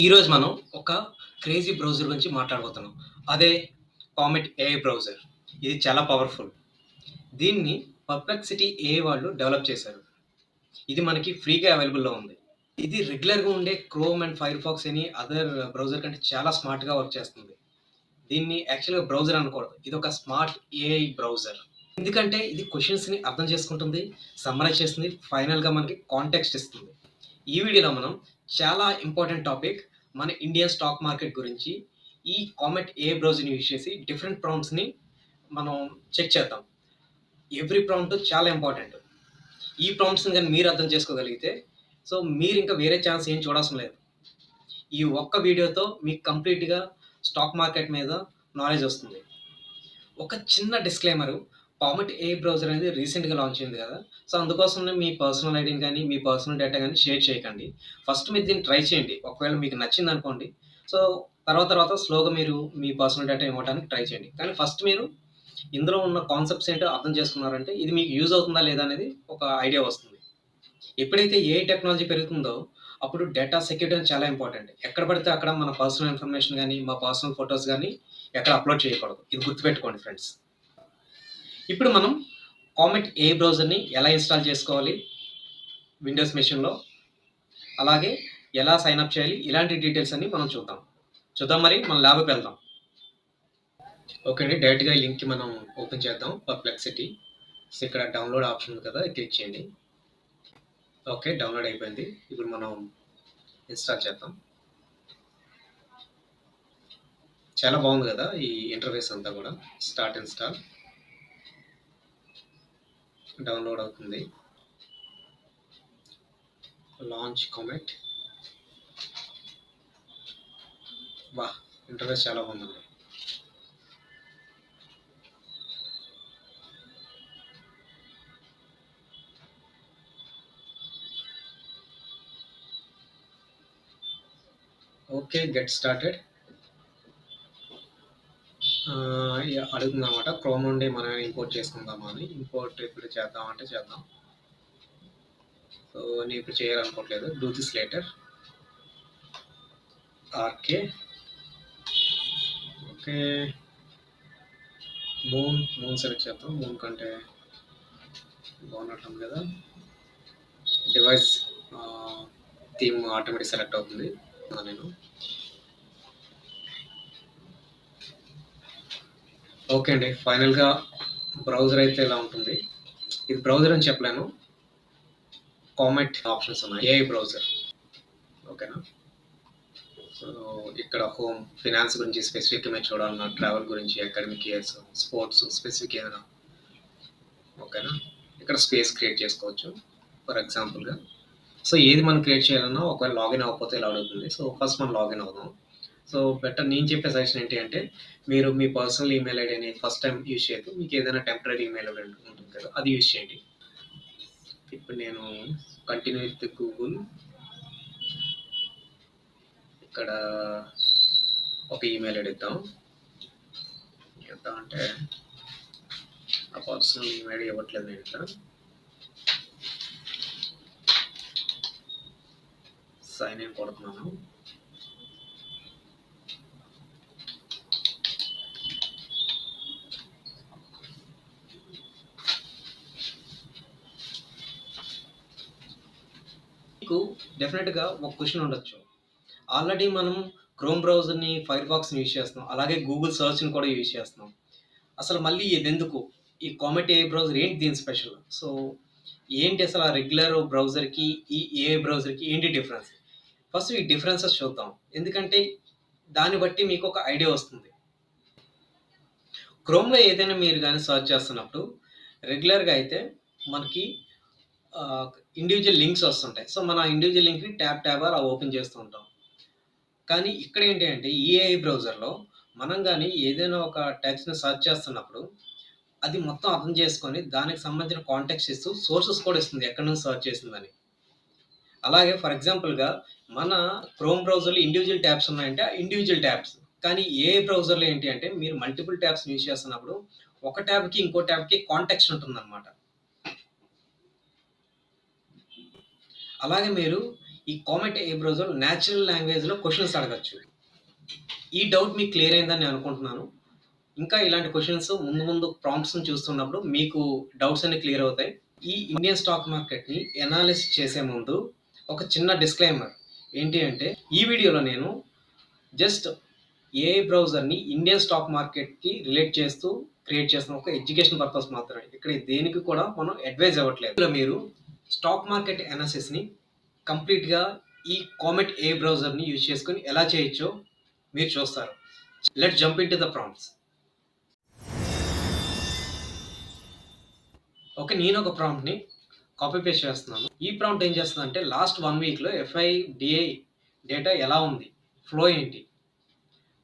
ఈరోజు మనం ఒక క్రేజీ బ్రౌజర్ గురించి మాట్లాడబోతున్నాం. అదే కామెట్ ఏఐ బ్రౌజర్. ఇది చాలా పవర్ఫుల్. దీన్ని పర్ప్లెక్సిటీ ఏఐ వాళ్ళు డెవలప్ చేశారు? ఇది మనకి ఫ్రీగా అవైలబుల్లో ఉంది. ఇది రెగ్యులర్గా ఉండే క్రోమ్ అండ్ ఫైర్ ఫాక్స్ అని అదర్ బ్రౌజర్ కంటే చాలా స్మార్ట్గా వర్క్ చేస్తుంది. దీన్ని యాక్చువల్గా బ్రౌజర్ అనకూడదు. ఇది ఒక స్మార్ట్ ఏఐ బ్రౌజర్. ఎందుకంటే ఇది క్వశ్చన్స్ని అర్థం చేసుకుంటుంది సమ్మరైజ్ చేస్తుంది ఫైనల్గా మనకి కాంటెక్స్ట్ ఇస్తుంది. ఈ వీడియోలో మనం చాలా ఇంపార్టెంట్ టాపిక్ మన ఇండియన్ స్టాక్ మార్కెట్ గురించి ఈ కామెట్ ఏ బ్రౌజర్ని యూజ్ చేసి డిఫరెంట్ ప్రాంప్ట్స్ని మనం చెక్ చేద్దాం. ఎవ్రీ ప్రాంప్ట్ చాలా ఇంపార్టెంట్. ఈ ప్రాంప్ట్స్ని కానీ మీరు అర్థం చేసుకోగలిగితే సో మీరు ఇంకా వేరే ఛాన్స్ ఏం చూడాల్సిన లేదు. ఈ ఒక్క వీడియోతో మీకు కంప్లీట్గా స్టాక్ మార్కెట్ మీద నాలెడ్జ్ వస్తుంది. ఒక చిన్న డిస్క్లైమరు పామెట్ ఏ బ్రౌజర్ అనేది రీసెంట్గా లాంచ్ అయింది కదా. సో అందుకోసం మీ పర్సనల్ ఐడిని కానీ మీ పర్సనల్ డేటా కానీ షేర్ చేయకండి. ఫస్ట్ మీరు దీన్ని ట్రై చేయండి. ఒకవేళ మీకు నచ్చింది అనుకోండి. సో తర్వాత తర్వాత స్లోగా మీరు మీ పర్సనల్ డేటా ఇవ్వడానికి ట్రై చేయండి. కానీ ఫస్ట్ మీరు ఇందులో ఉన్న కాన్సెప్ట్స్ ఏంటో అర్థం చేసుకున్నారంటే ఇది మీకు యూజ్ అవుతుందా లేదా అనేది ఒక ఐడియా వస్తుంది. ఎప్పుడైతే ఏ టెక్నాలజీ పెరుగుతుందో అప్పుడు డేటా సెక్యూరిటీ అనేది చాలా ఇంపార్టెంట్. ఎక్కడ పడితే అక్కడ మన పర్సనల్ ఇన్ఫర్మేషన్ కానీ మా పర్సనల్ ఫొటోస్ కానీ ఎక్కడ అప్లోడ్ చేయకూడదు. ఇది గుర్తుపెట్టుకోండి ఫ్రెండ్స్. ఇప్పుడు మనం కామెట్ ఏ బ్రౌజర్ని ఎలా ఇన్స్టాల్ చేసుకోవాలి? విండోస్ మెషిన్లో అలాగే ఎలా సైన్ అప్ చేయాలి? ఇలాంటి డీటెయిల్స్ అన్ని మనం చూద్దాం. చూద్దాం మరి మన ల్యాబ్కి వెళ్దాం. ఓకే అండి డైరెక్ట్గా ఈ లింక్కి మనం ఓపెన్ చేద్దాం పర్ప్లెక్సిటీ సో ఇక్కడ డౌన్లోడ్ ఆప్షన్ ఉంది కదా క్లిక్ చేయండి. ఓకే డౌన్లోడ్ అయిపోయింది. ఇప్పుడు మనం ఇన్స్టాల్ చేద్దాం. చాలా బాగుంది కదా ఈ ఇంటర్ఫేస్ అంతా కూడా స్టార్ట్ ఇన్స్టాల్ డౌన్లోడ్ అవుతుంది. లాంచ్ కామెంట్ బా ఇంటర్ఫేస్ చాలా బాగుందండి ఓకే గెట్ స్టార్టెడ్ అడుగుతుంది అనమాట క్రోమ్ నుండి మనం ఇంపోర్ట్ చేసుకుందామా అని. ఇంపోర్ట్ ఇప్పుడు చేద్దాం అంటే చేద్దాం. సో నేను ఇప్పుడు చేయాలనుకోవట్లేదు. డూ దిస్ లేటర్ ఆర్కే ఓకే మూన్ మూన్ సెలెక్ట్ చేద్దాం. మూన్ కంటే బాగున్నట్టుంది కదా. డివైస్ థీమ్ ఆటోమేటిక్ సెలెక్ట్ అవుతుంది. నేను. ఓకే అండి. ఫైనల్గా బ్రౌజర్ అయితే ఇలా ఉంటుంది? ఇది బ్రౌజర్ అని చెప్పలేను. కామెంట్ ఆప్షన్స్ ఉన్నాయి. AI browser. ఓకేనా? సో ఇక్కడ హోమ్ ఫినాన్స్ గురించి స్పెసిఫిక్ మీరు చూడాలన్నా ట్రావెల్ గురించి అకాడమిక్ ఇయర్స్ స్పోర్ట్స్ స్పెసిఫిక్ ఏదైనా ఓకేనా? ఇక్కడ స్పేస్ క్రియేట్ చేసుకోవచ్చు ఫర్ ఎగ్జాంపుల్గా. సో ఏది మనం క్రియేట్ చేయాలన్నా ఒకవేళ లాగిన్ అవ్వకపోతే ఇలా అడుగుతుంది సో ఫస్ట్ మనం లాగిన్ అవుదాం. సో బెటర్ నేను చెప్పే సజెషన్ ఏంటి అంటే మీరు మీ పర్సనల్ ఈమెయిల్ ఐడి అనేది ఫస్ట్ టైం యూజ్ చేయదు మీకు ఏదైనా టెంపరీ ఈమెయిల్ ఐడి ఉంటుంది కదా అది యూజ్ చేయండి. ఇప్పుడు నేను కంటిన్యూ విత్ గూగుల్ ఇక్కడ ఒక ఈమెయిల్ ఐడి ఇద్దాం. ఎంత అంటే ఆ పర్సనల్ ఈమెయిల్ ఐడి ఇవ్వట్లేదు నేను ఇక్కడ. సైన్ ఇన్ కొడుతున్నాను మీకు డెఫినెట్గా ఒక క్వశ్చన్ ఉండొచ్చు. ఆల్రెడీ మనం క్రోమ్ బ్రౌజర్ని ఫైర్ బాక్స్ని యూజ్ చేస్తున్నాం. అలాగే గూగుల్ సర్చ్ని కూడా యూజ్ చేస్తున్నాం. అసలు మళ్ళీ ఇది ఎందుకు? ఈ కామెట్ ఏ బ్రౌజర్ ఏంటి దీని స్పెషల్ సో ఏంటి అసలు ఆ రెగ్యులర్ బ్రౌజర్కి ఈ ఏ బ్రౌజర్కి ఏంటి డిఫరెన్స్ ఫస్ట్ ఈ డిఫరెన్సెస్ చూద్దాం. ఎందుకంటే దాన్ని బట్టి మీకు ఒక ఐడియా వస్తుంది. క్రోమ్లో ఏదైనా మీరు కానీ సర్చ్ చేస్తున్నప్పుడు రెగ్యులర్గా అయితే మనకి ఇండివిజువల్ లింక్స్ వస్తుంటాయి. సో మన ఇండివిజువల్ లింక్ని ట్యాబ్ ట్యాబ్ అలా ఓపెన్ చేస్తూ ఉంటాం. కానీ ఇక్కడ ఏంటి అంటే ఈఏఐ బ్రౌజర్లో మనం కానీ ఏదైనా ఒక టెక్స్ట్ని సర్చ్ చేస్తున్నప్పుడు అది మొత్తం అర్థం చేసుకొని దానికి సంబంధించిన కాంటాక్ట్స్ ఇస్తూ సోర్సెస్ కూడా ఇస్తుంది ఎక్కడి నుంచి సర్చ్ చేసిందని. అలాగే ఫర్ ఎగ్జాంపుల్గా మన క్రోమ్ బ్రౌజర్లో ఇండివిజువల్ ట్యాబ్స్ ఉన్నాయంటే ఆ ఇండివిజువల్ ట్యాబ్స్ కానీ ఏ బ్రౌజర్లో ఏంటి అంటే మీరు మల్టిపుల్ ట్యాబ్స్ యూజ్ చేస్తున్నప్పుడు ఒక ట్యాబ్కి ఇంకో ట్యాబ్కి కాంటాక్ట్స్ ఉంటుందన్నమాట. అలాగే మీరు ఈ కామెంట్ ఏ బ్రౌజర్ న్యాచురల్ లాంగ్వేజ్‌లో క్వశ్చన్స్ అడగచ్చు ఈ డౌట్ మీకు క్లియర్ అయిందని నేను అనుకుంటున్నాను. ఇంకా ఇలాంటి క్వశ్చన్స్ ముందు ముందు ప్రాంప్ట్స్‌ని చూస్తున్నప్పుడు మీకు డౌట్స్ అన్ని క్లియర్ అవుతాయి. ఈ ఇండియన్ స్టాక్ మార్కెట్‌ని ఎనాలిసిస్ చేసే ముందు ఒక చిన్న డిస్క్లైమర్ ఏంటి అంటే ఈ వీడియోలో నేను జస్ట్ ఏఐ బ్రౌజర్‌ని ఇండియన్ స్టాక్ మార్కెట్‌కి రిలేట్ చేస్తూ క్రియేట్ చేస్తున్న ఒక ఎడ్యుకేషన్ పర్పస్ మాత్రమే. ఇక్కడ దేనికి కూడా మనం అడ్వైజ్ అవ్వట్లేదు మీరు స్టాక్ మార్కెట్ అనాలిసిస్‌ని కంప్లీట్‌గా ఈ కామెట్ ఏ బ్రౌజర్‌ని యూజ్ చేసుకొని ఎలా చేయొచ్చో మీరు చూస్తారు. Let jump into the prompts. Okay. నేను ఒక ప్రాంప్ట్‌ని కాపీ పేస్ట్ చేస్తున్నాను. ఈ ప్రాంప్ట్ ఏం చేస్తదంటే లాస్ట్ వన్ వీక్‌లో ఎఫ్ఐడిఐ డేటా ఎలా ఉంది? ఫ్లో ఏంటి?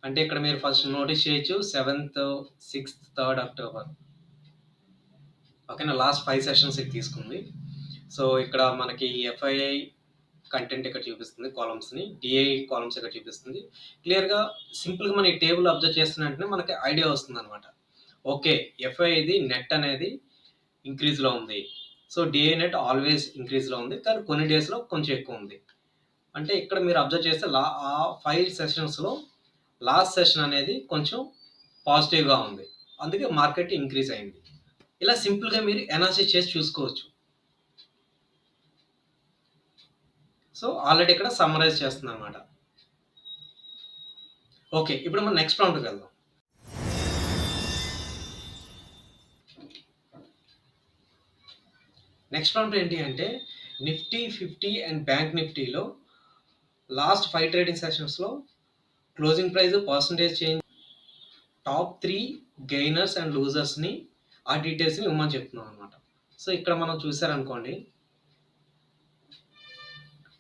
అంటే ఇక్కడ మీరు ఫస్ట్ నోటీస్ చేయొచ్చు. Seventh, sixth, third October. ఓకేనా. లాస్ట్ ఫైవ్ సెషన్స్ ఇది తీసుకుంది. సో, ఇక్కడ మనకి ఎఫ్ఐఐ కంటెంట్ ఇక్కడ చూపిస్తుంది కాలమ్స్‌ని. డిఐ కాలమ్స్ ఇక్కడ చూపిస్తుంది. క్లియర్‌గా సింపుల్‌గా మనం ఈ టేబుల్ అబ్జర్వ్ చేస్తున్న వెంటనే మనకి ఐడియా వస్తుందనమాట. ఓకే. ఎఫ్ఐది నెట్ అనేది ఇంక్రీజ్‌లో ఉంది. సో, డిఐ నెట్ ఆల్వేస్ ఇంక్రీజ్‌లో ఉంది. కానీ కొన్ని డేస్‌లో కొంచెం ఎక్కువ ఉంది. అంటే ఇక్కడ మీరు అబ్జర్వ్ చేస్తే లా ఆ ఫైవ్ సెషన్స్‌లో లాస్ట్ సెషన్ అనేది కొంచెం పాజిటివ్‌గా ఉంది. అందుకే మార్కెట్ ఇంక్రీజ్ అయింది. ఇలా సింపుల్‌గా మీరు ఎనాలిసిస్ చేసి చూసుకోవచ్చు. సో, ఆల్రెడీ ఇక్కడ సమ్మరైజ్ చేస్తుందనమాట. ఓకే. ఇప్పుడు మనం నెక్స్ట్ ప్రాంప్ట్‌కి వెళ్దాం. నెక్స్ట్ ప్రాంప్ట్ ఏంటి అంటే నిఫ్టీ 50 అండ్ బ్యాంక్ నిఫ్టీలో last five trading సెషన్స్‌లో closing price, percentage change, top three gainers and లూజర్స్‌ని ఆ డీటెయిల్స్‌ని ఇవ్వమని చెప్తున్నాం అనమాట. సో, ఇక్కడ మనం చూసారనుకోండి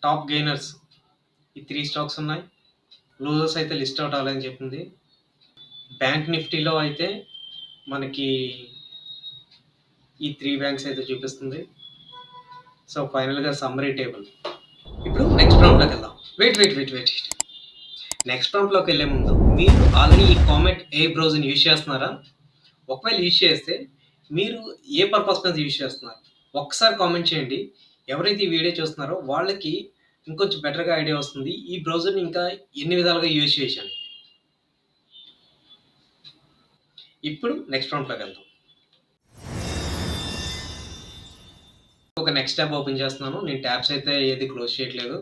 టాప్ గెయినర్స్ ఈ త్రీ స్టాక్స్ ఉన్నాయి. లూజర్స్ అయితే లిస్ట్ అవుట్ అవ్వాలని చెప్పింది. బ్యాంక్ నిఫ్టీలో అయితే మనకి ఈ త్రీ బ్యాంక్స్ అయితే చూపిస్తుంది. సో, ఫైనల్‌గా సమ్మరీ టేబుల్. ఇప్పుడు నెక్స్ట్ రౌండ్లోకి వెళ్దాం. Wait, wait, wait, wait. Next రౌండ్లోకి వెళ్ళే ముందు మీరు ఆల్రెడీ ఈ కామెంట్ ఏ బ్రౌజర్‌ని యూజ్ చేస్తున్నారా? ఒకవేళ యూజ్ చేస్తే మీరు ఏ పర్పస్ మీద యూజ్ చేస్తున్నారు? ఒక్కసారి కామెంట్ చేయండి. ఎవరైతే ఈ వీడియో చూస్తున్నారో వాళ్ళకి ఇంకొంచెం బెటర్‌గా ఐడియా వస్తుంది. ఈ బ్రౌజర్‌ని ఇంకా ఎన్ని విధాలుగా యూజ్ చేశాను ఇప్పుడు నెక్స్ట్ రౌండ్లోకి వెళ్దాం. ఒక నెక్స్ట్ ట్యాబ్ ఓపెన్ చేస్తున్నాను. నేను ట్యాబ్స్ అయితే ఏది క్లోజ్ చేయట్లేదు.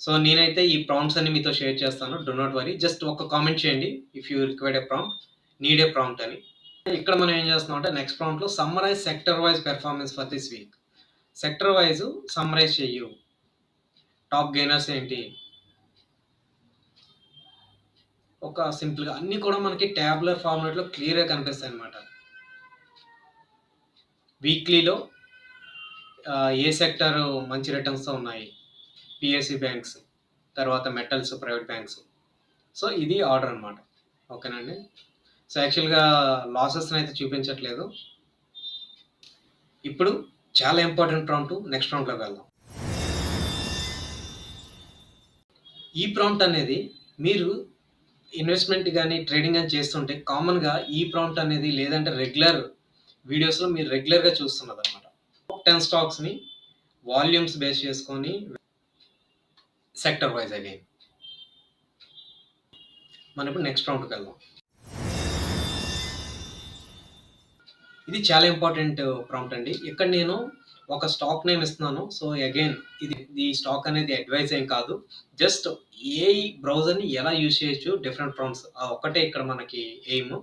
సో, నేనైతే ఈ ప్రాంప్ట్స్ అన్ని మీతో షేర్ చేస్తాను. Do not worry. జస్ట్ ఒక కామెంట్ చేయండి. If you required a prompt, need a prompt అని. ఇక్కడ మనం ఏం చేస్తున్నాం అంటే next ప్రాంప్ట్‌లో summarise sector wise performance for this week. Sector wise summarise చెయ్యు. టాప్ గెయినర్స్ ఏంటి? ఒక సింపుల్‌గా అన్నీ కూడా మనకి ట్యాబ్లర్ ఫార్మాట్‌లో క్లియర్‌గా కనిపిస్తాయి అనమాట వీక్లీలో ఏ సెక్టర్ మంచి రిటర్న్స్‌తో ఉన్నాయి? పిఎస్‌సి బ్యాంక్స్, తర్వాత మెటల్స్, ప్రైవేట్ బ్యాంక్స్. సో, ఇది ఆర్డర్ అనమాట. ఓకేనండి. సో, యాక్చువల్‌గా లాసెస్‌ని అయితే చూపించట్లేదు. ఇప్పుడు చాలా ఇంపార్టెంట్ ప్రాంప్ట్ నెక్స్ట్ ప్రాంప్ట్‌లోకి వెళ్దాం. ఈ ప్రాంప్ట్ అనేది మీరు ఇన్వెస్ట్‌మెంట్ కానీ ట్రేడింగ్ కానీ చేస్తుంటే కామన్‌గా ఈ ప్రాంప్ట్ అనేది లేదంటే రెగ్యులర్ వీడియోస్‌లో మీరు రెగ్యులర్‌గా చూస్తున్నదనమాట. టాప్ 10 స్టాక్స్‌ని వాల్యూమ్స్ బేస్ చేసుకొని సెక్టర్ వైజ్ అగైన్. మనం ఇప్పుడు నెక్స్ట్ ప్రాంప్ట్‌కి వెళ్దాం. ఇది చాలా ఇంపార్టెంట్ ప్రాంప్ట్ అండి. ఇక్కడ నేను ఒక స్టాక్ నేమ్ ఇస్తున్నాను. సో, అగైన్ ఇది ఈ స్టాక్ అనేది అడ్వైస్ ఏం కాదు. జస్ట్ ఏ బ్రౌజర్‌ని ఎలా యూజ్ చేయొచ్చు డిఫరెంట్ ప్రాంప్ట్స్ ఆ ఒక్కటే ఇక్కడ మనకి ఎయిమ్.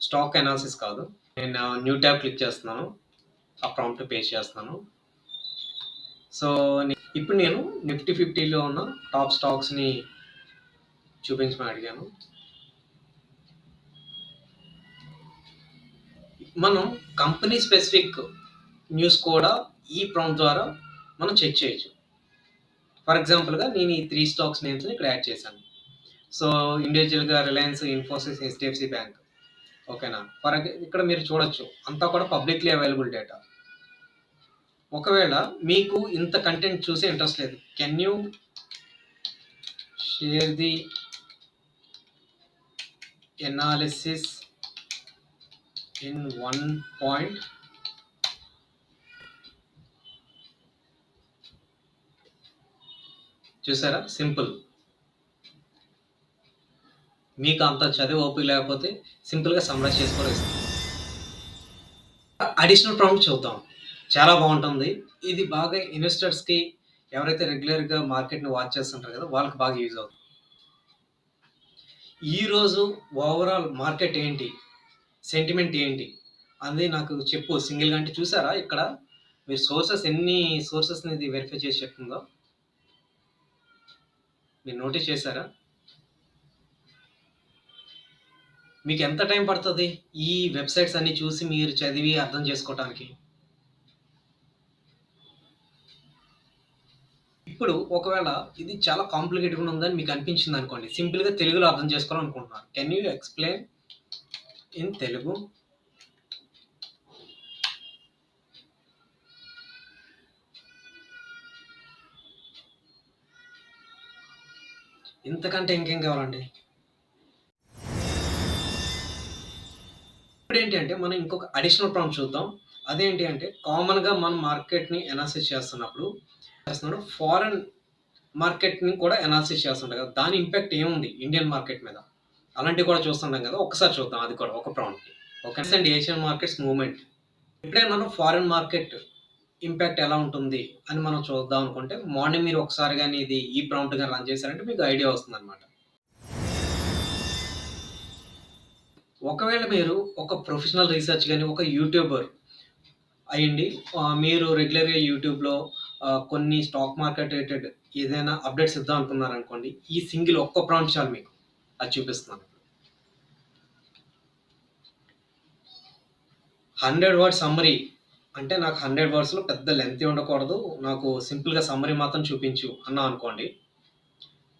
స్టాక్ అనాలిసిస్ కాదు. నేను న్యూ ట్యాబ్ క్లిక్ చేస్తున్నాను. ఆ ప్రాంప్ట్ పేస్ట్ చేస్తున్నాను. సో, ఇప్పుడు నేను నిఫ్టీ 50లో ఉన్న టాప్ స్టాక్స్‌ని చూపించమని అడిగాను. మనం కంపెనీ స్పెసిఫిక్ న్యూస్ కూడా ఈ ప్రాంప్ట్ ద్వారా మనం చెక్ చేయొచ్చు. ఫర్ ఎగ్జాంపుల్‌గా నేను ఈ త్రీ స్టాక్స్ నేమ్స్‌ని ఇక్కడ యాడ్ చేశాను. సో, ఇండివిజువల్గా రిలయన్స్, ఇన్ఫోసిస్, హెచ్‌డిఎఫ్‌సి బ్యాంక్. ఓకేనా. ఫర్ ఇక్కడ మీరు చూడొచ్చు. అంతా కూడా పబ్లిక్‌లీ అవైలబుల్ డేటా. ఒకవేళ మీకు ఇంత కంటెంట్ చూసే ఇంట్రెస్ట్ లేదు. Can you share the analysis in one point చూసారా? సింపుల్. మీకు అంత చదివి ఓపిక లేకపోతే సింపుల్గా సమ్మరైజ్ చేసుకోవడం అడిషనల్ ప్రాంప్ట్ చూద్దాం. చాలా బాగుంటుంది. ఇది బాగా ఇన్వెస్టర్స్కి ఎవరైతే రెగ్యులర్గా మార్కెట్ని వాచ్ చేస్తుంటారు కదా వాళ్ళకి బాగా యూజ్ అవుతుంది. ఈరోజు ఓవరాల్ మార్కెట్ ఏంటి? సెంటిమెంట్ ఏంటి? అది నాకు చెప్పు. సింగిల్గా అంటే చూసారా ఇక్కడ? మీరు సోర్సెస్ ఎన్ని సోర్సెస్ని ఇది వెరిఫై చేసి చెప్తుందో? మీరు నోటీస్ చేశారా? మీకు ఎంత టైం పడుతుంది ఈ వెబ్సైట్స్ అన్ని చూసి మీరు చదివి అర్థం చేసుకోవటానికి? ఇప్పుడు ఒకవేళ ఇది చాలా కాంప్లికేటెడ్గా ఉందని మీకు అనిపించింది అనుకోండి సింపుల్గా తెలుగులో అర్థం చేసుకోవాలనుకుంటున్నాను. Can you explain in Telugu. ఇంతకంటే ఇంకేం కావాలండి? ఇప్పుడు ఏంటి అంటే మనం ఇంకొక అడిషనల్ ప్రాంప్ట్ చూద్దాం. అదేంటి అంటే కామన్గా మనం మార్కెట్ని ఎనాలిసిస్ చేస్తున్నప్పుడు చేస్తున్నాడు ఫారెన్ మార్కెట్ని కూడా ఎనాలిసిస్ చేస్తుంటారు కదా దాని ఇంపాక్ట్ ఏముంది? ఇండియన్ మార్కెట్ మీద. అలాంటివి కూడా చూస్తుంటాం కదా ఒకసారి చూద్దాం అది కూడా ఒక prompt okay and Asian markets movement ఎప్పుడైనా మనం ఫారిన్ మార్కెట్ ఇంపాక్ట్ ఎలా ఉంటుంది అని మనం చూద్దాం అనుకుంటే మార్నింగ్ మీరు ఒకసారి కానీ ఇది ఈ ప్రాంప్ట్ కానీ రన్ చేశారంటే మీకు ఐడియా వస్తుంది అనమాట ఒకవేళ మీరు ఒక ప్రొఫెషనల్ రీసెర్చ్ కానీ ఒక యూట్యూబర్ అయ్యండి మీరు రెగ్యులర్గా యూట్యూబ్లో కొన్ని స్టాక్ మార్కెట్ రిలేటెడ్ ఏదైనా అప్డేట్స్ ఇద్దాం అనుకున్నారనుకోండి ఈ సింగిల్ ఒక్క ప్రాంప్ట్ చాలు మీకు. అది చూపిస్తున్నాను. హండ్రెడ్ వర్డ్ సమ్మరీ అంటే నాకు హండ్రెడ్ వర్డ్స్లో పెద్ద లెంత్ ఉండకూడదు. నాకు సింపుల్గా సమ్మరీ మాత్రం చూపించు అన్నా అనుకోండి.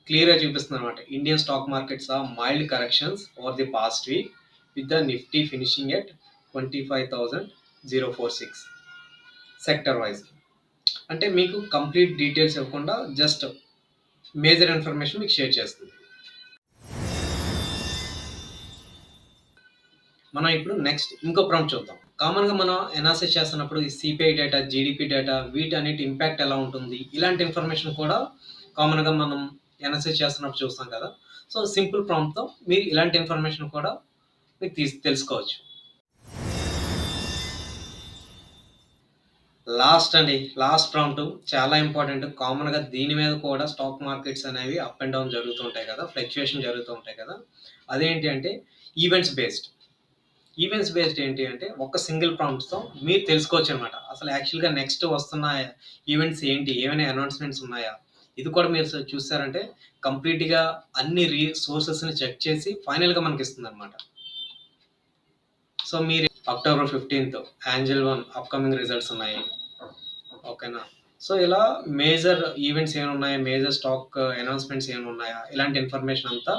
క్లియర్గా చూపిస్తుంది అనమాట ఇండియన్ స్టాక్ మార్కెట్స్ ఆ mild corrections over the past week with the Nifty finishing at twenty five thousand zero four six sector wise. అంటే మీకు కంప్లీట్ డీటెయిల్స్ ఇవ్వకుండా జస్ట్ మేజర్ ఇన్ఫర్మేషన్ మీకు షేర్ చేస్తుంది. మనం ఇప్పుడు నెక్స్ట్ ఇంకో ప్రాంప్ట్ చూద్దాం. కామన్గా మనం ఎనాలిసిస్ చేస్తున్నప్పుడు ఈ సిపిఐ డేటా జీడిపి డేటా వీటన్నిటి ఇంపాక్ట్ ఎలా ఉంటుంది? ఇలాంటి ఇన్ఫర్మేషన్ కూడా కామన్గా మనం ఎనాలిసిస్ చేస్తున్నప్పుడు చూస్తాం కదా. సో సింపుల్ ప్రాంప్ట్తో మీరు ఇలాంటి ఇన్ఫర్మేషన్ కూడా మీకు తీసి తెలుసుకోవచ్చు. లాస్ట్ అండి. లాస్ట్ ప్రాంప్ట్ చాలా ఇంపార్టెంట్ కామన్గా దీని మీద కూడా స్టాక్ మార్కెట్స్ అనేవి అప్ అండ్ డౌన్ జరుగుతూ ఉంటాయి కదా. ఫ్లక్చుయేషన్ జరుగుతూ ఉంటాయి కదా. అదేంటి అంటే ఈవెంట్స్ బేస్డ్ ఈవెంట్స్ బేస్డ్ ఏంటి అంటే ఒక సింగిల్ ప్రాంప్ట్తో మీరు తెలుసుకోవచ్చు అనమాట అసలు యాక్చువల్గా నెక్స్ట్ వస్తున్న ఈవెంట్స్ ఏంటి? ఏమైనా అనౌన్స్మెంట్స్ ఉన్నాయా? ఇది కూడా మీరు చూసారంటే కంప్లీట్గా అన్ని రీ సోర్సెస్ని చెక్ చేసి ఫైనల్గా మనకి ఇస్తుంది అనమాట సో మీరు October fifteenth Angel One upcoming results ఉన్నాయి. ఓకేనా సో ఇలా మేజర్ ఈవెంట్స్ ఏమైనా ఉన్నాయా? మేజర్ స్టాక్ అనౌన్స్మెంట్స్ ఏమైనా ఉన్నాయా? ఇలాంటి ఇన్ఫర్మేషన్ అంతా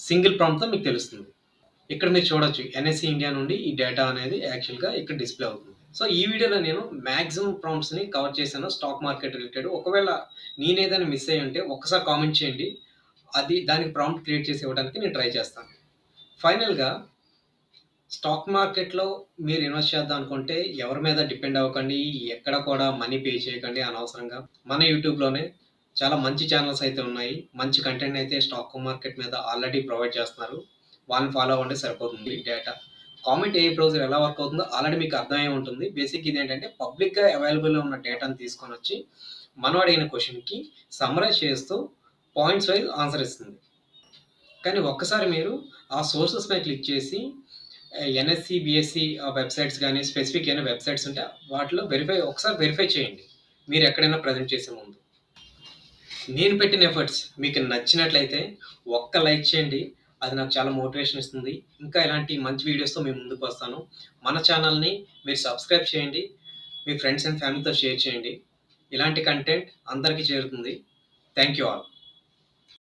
సింగిల్ ప్రాంప్ట్తో మీకు తెలుస్తుంది. ఇక్కడ మీరు చూడొచ్చు ఎన్ఎస్సి ఇండియా నుండి ఈ డేటా అనేది యాక్చువల్గా ఇక్కడ డిస్ప్లే అవుతుంది. సో ఈ వీడియోలో నేను మ్యాక్సిమం ప్రాంప్ట్స్ని కవర్ చేశాను స్టాక్ మార్కెట్ రిలేటెడ్ ఒకవేళ నేనేదైనా మిస్ అయ్యి ఉంటే ఒక్కసారి కామెంట్ చేయండి. అది దానికి ప్రాంప్ట్ క్రియేట్ చేసి ఇవ్వడానికి నేను ట్రై చేస్తాను. ఫైనల్గా స్టాక్ మార్కెట్లో మీరు ఇన్వెస్ట్ చేద్దాం అనుకుంటే ఎవరి మీద డిపెండ్ అవ్వకండి ఎక్కడ కూడా మనీ పే చేయకండి అనవసరంగా. మన యూట్యూబ్లోనే చాలా మంచి ఛానల్స్ అయితే ఉన్నాయి. మంచి కంటెంట్ అయితే స్టాక్ మార్కెట్ మీద ఆల్రెడీ ప్రొవైడ్ చేస్తున్నారు. వాళ్ళని ఫాలో అవ్వండి సరిపోతుంది డేటా కామెంట్ ఏ బ్రౌజర్ ఎలా వర్క్ అవుతుందో ఆల్రెడీ మీకు అర్థమై ఉంటుంది. బేసిక్ ఇది ఏంటంటే పబ్లిక్గా అవైలబుల్ ఉన్న డేటాను తీసుకొని వచ్చి మనం అడిగిన క్వశ్చన్కి సమ్మరైజ్ చేస్తూ పాయింట్స్ వైజ్ ఆన్సర్ ఇస్తుంది. కానీ ఒక్కసారి మీరు ఆ సోర్సెస్ పై క్లిక్ చేసి ఎన్ఎస్సి బిఎస్సి వెబ్సైట్స్ కానీ స్పెసిఫిక్ అయిన వెబ్సైట్స్ ఉంటే వాటిలో వెరిఫై ఒకసారి వెరిఫై చేయండి. మీరు ఎక్కడైనా ప్రజెంట్ చేసే ముందు. నేను పెట్టిన ఎఫర్ట్స్ మీకు నచ్చినట్లయితే ఒక్క లైక్ చేయండి. అది నాకు చాలా మోటివేషన్ ఇస్తుంది. ఇంకా ఇలాంటి మంచి వీడియోస్తో మేము ముందుకు వస్తాను. మన ఛానల్ని మీరు సబ్స్క్రైబ్ చేయండి. మీ ఫ్రెండ్స్ అండ్ ఫ్యామిలీతో షేర్ చేయండి. ఇలాంటి కంటెంట్ అందరికీ చేరుతుంది. Thank you all.